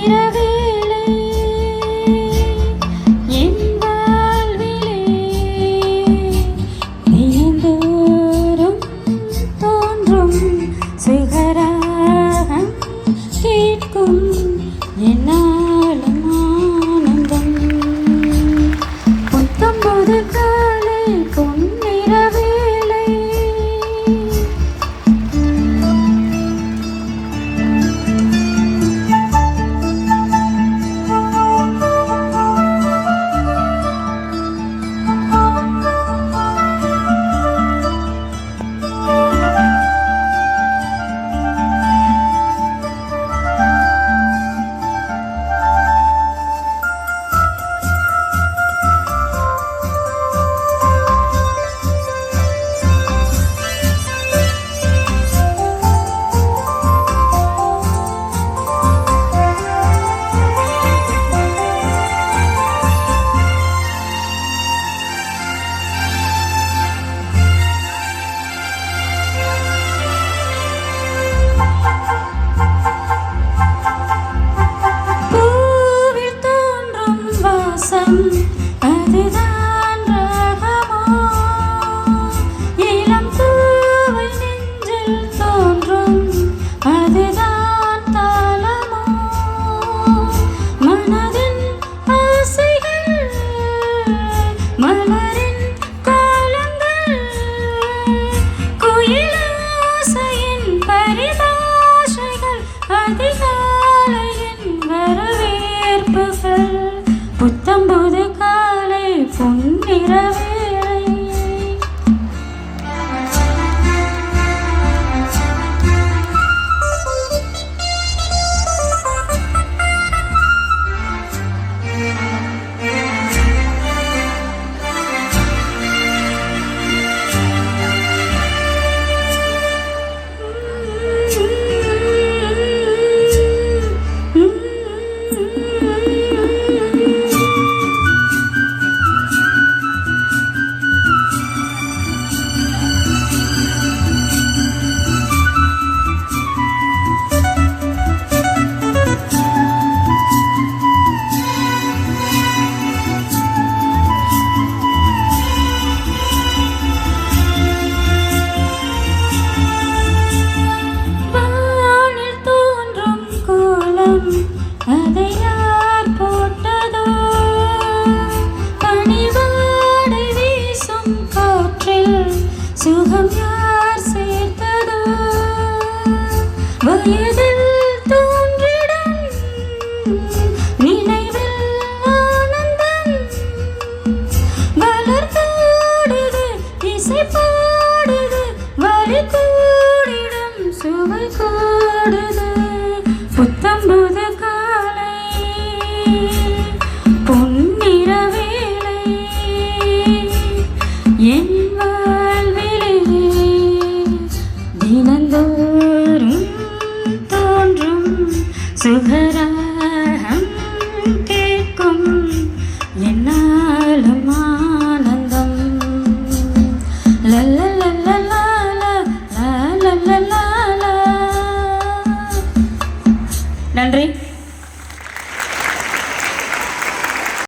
Peter. வரவேற்புகள் கோலம் அதை யார் போட்டதோ பனிவாடை வீசும் காற்றில் சுகம் யார் சேர்த்ததோ வயதில் தோன்றிடும் நினைவில் ஆனந்தம். இசை பாடுது வழி கூடிடும் சுவை கூடுது. சுகராகம் கேட்கும் என்னாலும் ஆனந்தம். லல்ல லல்ல லால லால லல்ல